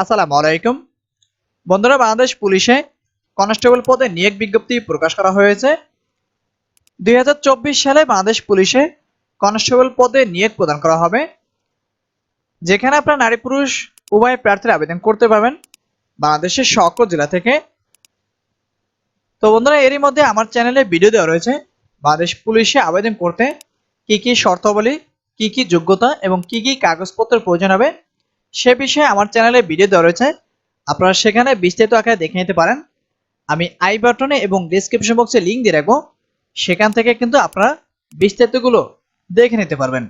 আসসালামু আলাইকুম। বন্ধুরা, বাংলাদেশ পুলিশে কনস্টেবল পদে নিয়োগ বিজ্ঞপ্তি প্রকাশ করা হয়েছে। দুই হাজার চব্বিশ সালে বাংলাদেশ পুলিশে কনস্টেবল পদে নিয়োগ প্রদান করা হবে, যেখানে আপনার নারী পুরুষ উভয় প্রার্থীরা আবেদন করতে পারবেন বাংলাদেশের সকল জেলা থেকে। তো বন্ধুরা, এরই মধ্যে আমার চ্যানেলে ভিডিও দেওয়া রয়েছে বাংলাদেশ পুলিশে আবেদন করতে কি কি শর্তাবলী, কি কি যোগ্যতা এবং কি কি কাগজপত্রের প্রয়োজন হবে সে বিষয়ে আমার চ্যানেলে ভিডিও দেওয়া রয়েছে। আপনারা সেখানে বিস্তারিত আকারে দেখে নিতে পারেন। আমি আই বাটনে এবং ডিসক্রিপশন বক্সে লিঙ্ক দিয়ে রাখব। সেখান থেকে কিন্তু আপনারা বিস্তারিতগুলো দেখে নিতে পারবেন।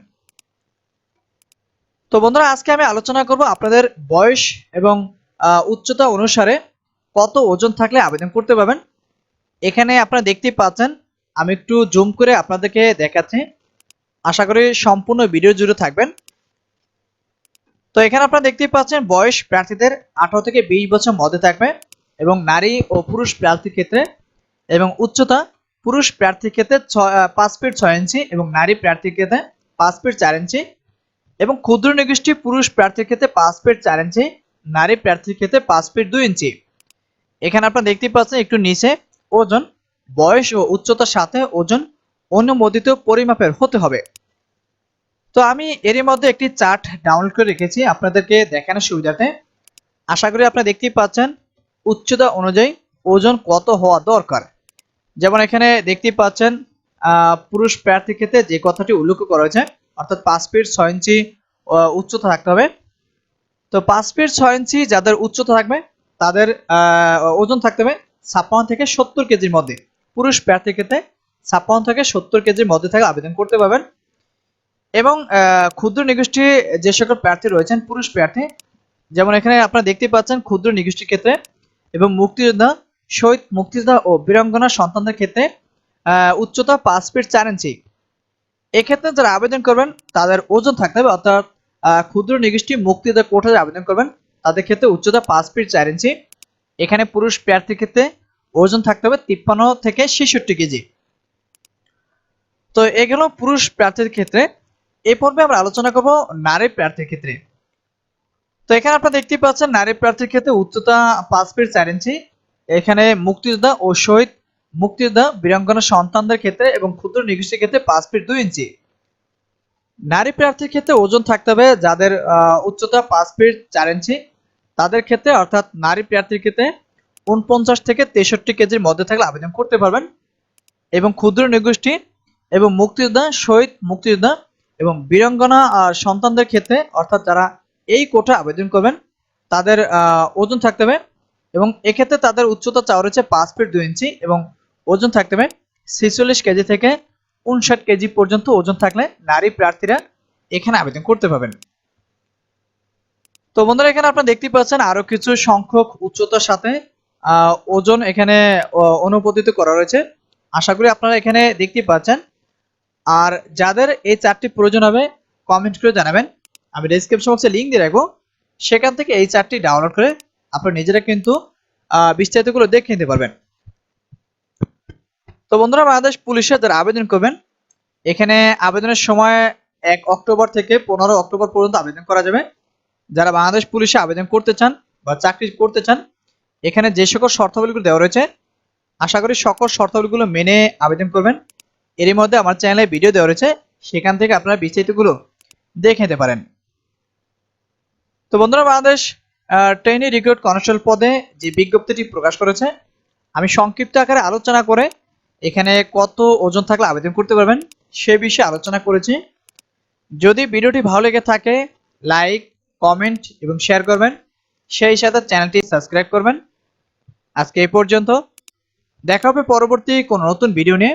তো বন্ধুরা, আজকে আমি আলোচনা করব আপনাদের বয়স এবং উচ্চতা অনুসারে কত ওজন থাকলে আবেদন করতে পারবেন। এখানে আপনারা দেখতেই পাচ্ছেন, আমি একটু জুম করে আপনাদেরকে দেখাচ্ছি। আশা করি সম্পূর্ণ ভিডিও জুড়ে থাকবেন। তো এখানে আপনারা দেখতেই পাচ্ছেন, বয়স প্রার্থীদের আঠারো থেকে বিশ বছর মধ্যে থাকবে এবং নারী ও পুরুষ প্রার্থীর ক্ষেত্রে এবং উচ্চতা পুরুষ প্রার্থীর ক্ষেত্রে পাঁচ ফিট ছয় ইঞ্চি এবং নারী প্রার্থীর ক্ষেত্রে পাঁচ ফিট চার ইঞ্চি এবং ক্ষুদ্র নিগোষ্ঠী পুরুষ প্রার্থীর ক্ষেত্রে পাঁচ ফিট চার ইঞ্চি, নারী প্রার্থীর ক্ষেত্রে পাঁচ ফিট দুই ইঞ্চি। এখানে আপনারা দেখতেই পাচ্ছেন একটু নিচে ওজন, বয়স ও উচ্চতার সাথে ওজন অনুমোদিত পরিমাপের হতে হবে। তো আমি এরই মধ্যে একটি চার্ট ডাউনলোড করে রেখেছি আপনাদেরকে দেখানোর সুবিধাতে। আশা করি আপনারা দেখতেই পাচ্ছেন, উচ্চতা অনুযায়ী ওজন কত হওয়া দরকার। যেমন এখানে দেখতেই পাচ্ছেন পুরুষ প্রার্থীর ক্ষেত্রে যে কথাটি উল্লেখ করা হয়েছে, অর্থাৎ পাঁচ ফিট ছয় ইঞ্চি উচ্চতা থাকতে হবে। তো পাঁচ ফিট ছয় ইঞ্চি যাদের উচ্চতা থাকবে, তাদের ওজন থাকতে হবে ছাপ্পান্ন থেকে সত্তর কেজির মধ্যে। পুরুষ প্রার্থীর ক্ষেত্রে ছাপ্পান্ন থেকে সত্তর কেজির মধ্যে থেকে আবেদন করতে পারবেন। এবং ক্ষুদ্র নিগোষ্ঠী যে সকল প্রার্থী রয়েছেন, পুরুষ প্রার্থী, যেমন এখানে আপনারা দেখতে পাচ্ছেন ক্ষুদ্র নিগোষ্ঠীর ক্ষেত্রে এবং মুক্তিযোদ্ধা, শহীদ মুক্তিযোদ্ধা ও বীরাঙ্গনা সন্তানদের ক্ষেত্রে উচ্চতা পাঁচ ফিট চার ইঞ্চি। এক্ষেত্রে যারা আবেদন করবেন, তাদের ওজন থাকতে হবে, অর্থাৎ ক্ষুদ্র নিগোষ্ঠী মুক্তিযোদ্ধা কোঠায় আবেদন করবেন, তাদের ক্ষেত্রে উচ্চতা পাঁচ ফিট চার ইঞ্চি। এখানে পুরুষ প্রার্থীর ক্ষেত্রে ওজন থাকতে হবে তিপ্পান্ন থেকে ছেষট্টি কেজি। তো এগুলো পুরুষ প্রার্থীর ক্ষেত্রে এই পর্বে আমরা আলোচনা করব নারী প্রার্থীর ক্ষেত্রে। তো এখানে আপনারা দেখতে পাচ্ছেন, নারী প্রার্থীর ক্ষেত্রে উচ্চতা পাঁচ ফিট চার ইঞ্চি। এখানে মুক্তিযোদ্ধা ও শহীদ মুক্তিযোদ্ধা বীরাঙ্গনা সন্তানদের ক্ষেত্রে এবং ক্ষুদ্র নিগোষ্ঠীর ক্ষেত্রে পাঁচ ফিট দুই ইঞ্চি। নারী প্রার্থীর ক্ষেত্রে ওজন থাকতে হবে যাদের উচ্চতা পাঁচ ফিট চার ইঞ্চি। তাদের ক্ষেত্রে অর্থাৎ নারী প্রার্থীর ক্ষেত্রে উনপঞ্চাশ থেকে তেষট্টি কেজির মধ্যে থাকলে আবেদন করতে পারবেন। এবং ক্ষুদ্র নিগোষ্ঠী এবং মুক্তিযোদ্ধা, শহীদ মুক্তিযোদ্ধা এবং বীরাঙ্গনা আর সন্তানদের ক্ষেত্রে, অর্থাৎ যারা এই কোটা আবেদন করবেন, তাদের ওজন থাকতে হবে এবং এক্ষেত্রে তাদের উচ্চতা চাওয়া রয়েছে পাঁচ ফিট দুই ইঞ্চি এবং ওজন থাকতে হবে ছেচল্লিশ কেজি থেকে উনষাট কেজি পর্যন্ত ওজন থাকলে নারী প্রার্থীরা এখানে আবেদন করতে পারবেন। তো বন্ধুরা, এখানে আপনারা দেখতে পাচ্ছেন আরও কিছু সংখ্যক উচ্চতার সাথে ওজন এখানে অনুমোদিত করা রয়েছে। আশা করি আপনারা এখানে দেখতে পাচ্ছেন আর যাদের এই চারটি প্রয়োজন হবে কমেন্ট করে জানাবেন। আমি ডেসক্রিপশন বক্সে লিঙ্ক দিয়ে রাখব। সেখান থেকে এই চারটি ডাউনলোড করে আপনারা নিজেরা কিন্তু বিস্তারিতগুলো দেখে নিতে পারবেন। তো বন্ধুরা, বাংলাদেশ পুলিশে যারা আবেদন করবেন, এখানে আবেদনের সময় এক অক্টোবর থেকে পনেরো অক্টোবর পর্যন্ত আবেদন করা যাবে। যারা বাংলাদেশ পুলিশে আবেদন করতে চান বা চাকরি করতে চান, এখানে যে সকল শর্তাবলীগুলো দেওয়া রয়েছে, আশা করি সকল শর্তাবলীগুলো মেনে আবেদন করবেন। এরই মধ্যে আমার চ্যানেলে ভিডিও দেওয়া রয়েছে, সেখান থেকে আপনারা বিস্তারিতগুলো দেখে নিতে পারেন। তো বন্ধুরা, বাংলাদেশ ট্রেনি রিক্রুট কনস্টেবল পদে যে বিজ্ঞপ্তিটি প্রকাশ করেছে, আমি সংক্ষিপ্ত আকারে আলোচনা করে এখানে কত ওজন থাকলে আবেদন করতে পারবেন সে বিষয়ে আলোচনা করেছি। যদি ভিডিওটি ভালো লেগে থাকে, লাইক, কমেন্ট এবং শেয়ার করবেন। সেই সাথে চ্যানেলটি সাবস্ক্রাইব করবেন। আজকে এই পর্যন্ত। দেখা হবে পরবর্তী কোনো নতুন ভিডিও নিয়ে।